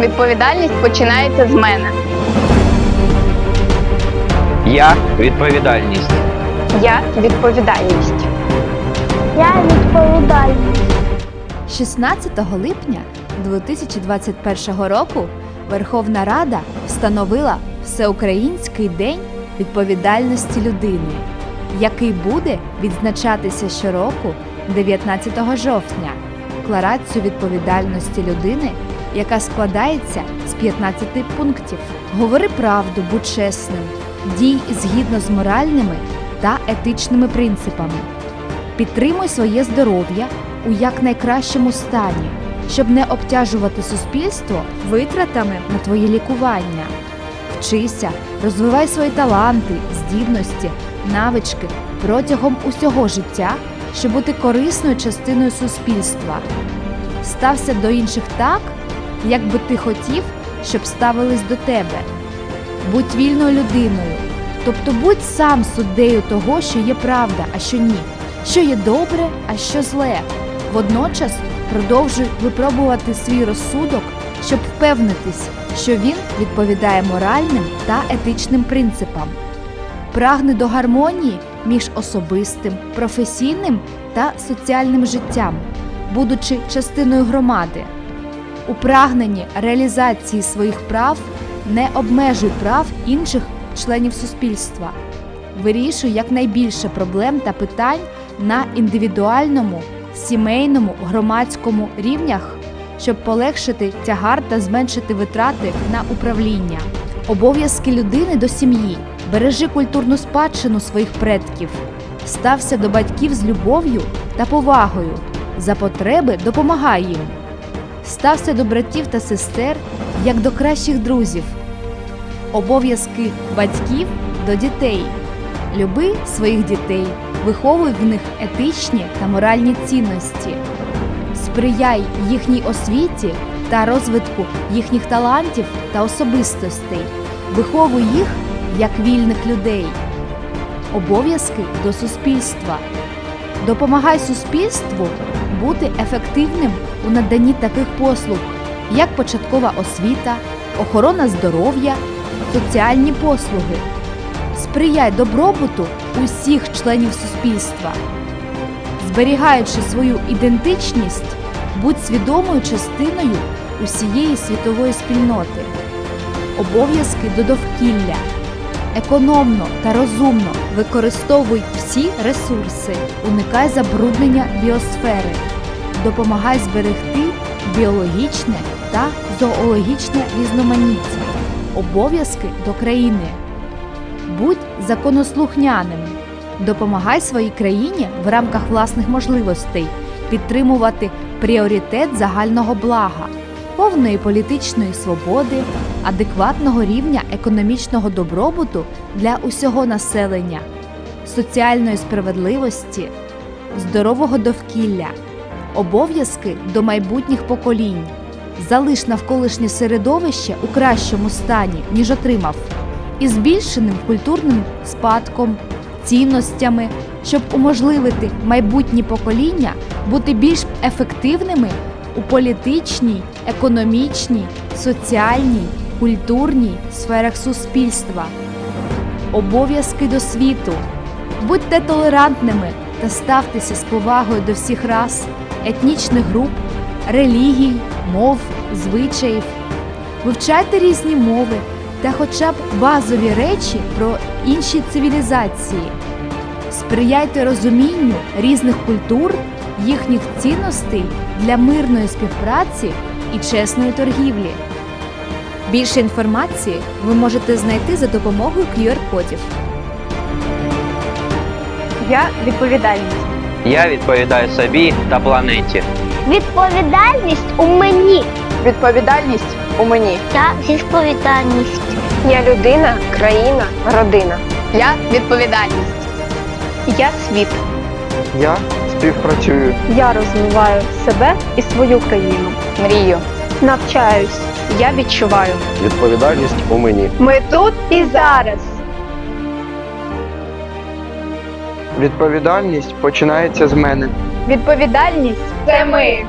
відповідальність починається з мене. Я відповідальність. Я відповідальність. Я відповідальність. 16 липня 2021 року Верховна Рада встановила Всеукраїнський день відповідальності людини, який буде відзначатися щороку 19 жовтня. Декларацію відповідальності людини, яка складається з 15 пунктів. Говори правду, будь чесним, дій згідно з моральними та етичними принципами. Підтримуй своє здоров'я у якнайкращому стані, щоб не обтяжувати суспільство витратами на твоє лікування. Вчися, розвивай свої таланти, здібності, навички протягом усього життя, щоб бути корисною частиною суспільства. Стався до інших так, як би ти хотів, щоб ставились до тебе. Будь вільною людиною, тобто будь сам суддею того, що є правда, а що ні що є добре, а що зле. Водночас продовжуй випробувати свій розсудок, щоб впевнитись, що він відповідає моральним та етичним принципам. Прагни до гармонії між особистим, професійним та соціальним життям, будучи частиною громади. У прагненні реалізації своїх прав не обмежуй прав інших членів суспільства. Вирішуй якнайбільше проблем та питань на індивідуальному, сімейному, громадському рівнях, щоб полегшити тягар та зменшити витрати на управління. Обов'язки людини до сім'ї. Бережи культурну спадщину своїх предків. Стався до батьків з любов'ю та повагою. За потреби допомагай їм. Стався до братів та сестер як до кращих друзів. Обов'язки батьків до дітей. Люби своїх дітей, виховуй в них етичні та моральні цінності, сприяй їхній освіті та розвитку їхніх талантів та особистостей, виховуй їх як вільних людей, обов'язки до суспільства. Допомагай суспільству бути ефективним у наданні таких послуг, як початкова освіта, охорона здоров'я, соціальні послуги сприяй добробуту усіх членів суспільства. Зберігаючи свою ідентичність, будь свідомою частиною усієї світової спільноти, обов'язки до довкілля. Економно та розумно використовуй всі ресурси, уникай забруднення біосфери, допомагай зберегти біологічне та зоологічне різноманіття, обов'язки до країни. Будь законослухняним, допомагай своїй країні в рамках власних можливостей підтримувати пріоритет загального блага, повної політичної свободи, адекватного рівня економічного добробуту для усього населення, соціальної справедливості, здорового довкілля, обов'язки до майбутніх поколінь. Залиш навколишнє середовище у кращому стані, ніж отримав і збільшеним культурним спадком, цінностями, щоб уможливити майбутні покоління бути більш ефективними у політичній, економічній, соціальній, культурній сферах суспільства. Обов'язки до світу. Будьте толерантними та ставтеся з повагою до всіх рас, етнічних груп, релігій, мов, звичаїв. Вивчайте різні мови та хоча б базові речі про інші цивілізації. Сприяйте розумінню різних культур, їхніх цінностей для мирної співпраці і чесної торгівлі. Більше інформації ви можете знайти за допомогою QR-кодів. Я відповідальність. Я відповідаю собі та планеті. Відповідальність у мені. Відповідальність у мені. Я відповідальність. Я людина, країна, родина. Я відповідальність. Я світ. Я співпрацюю. Я розвиваю себе і свою країну. Мрію. Навчаюсь. Я відчуваю. Відповідальність у мені. Ми тут і зараз. Відповідальність починається з мене. Відповідальність це ми.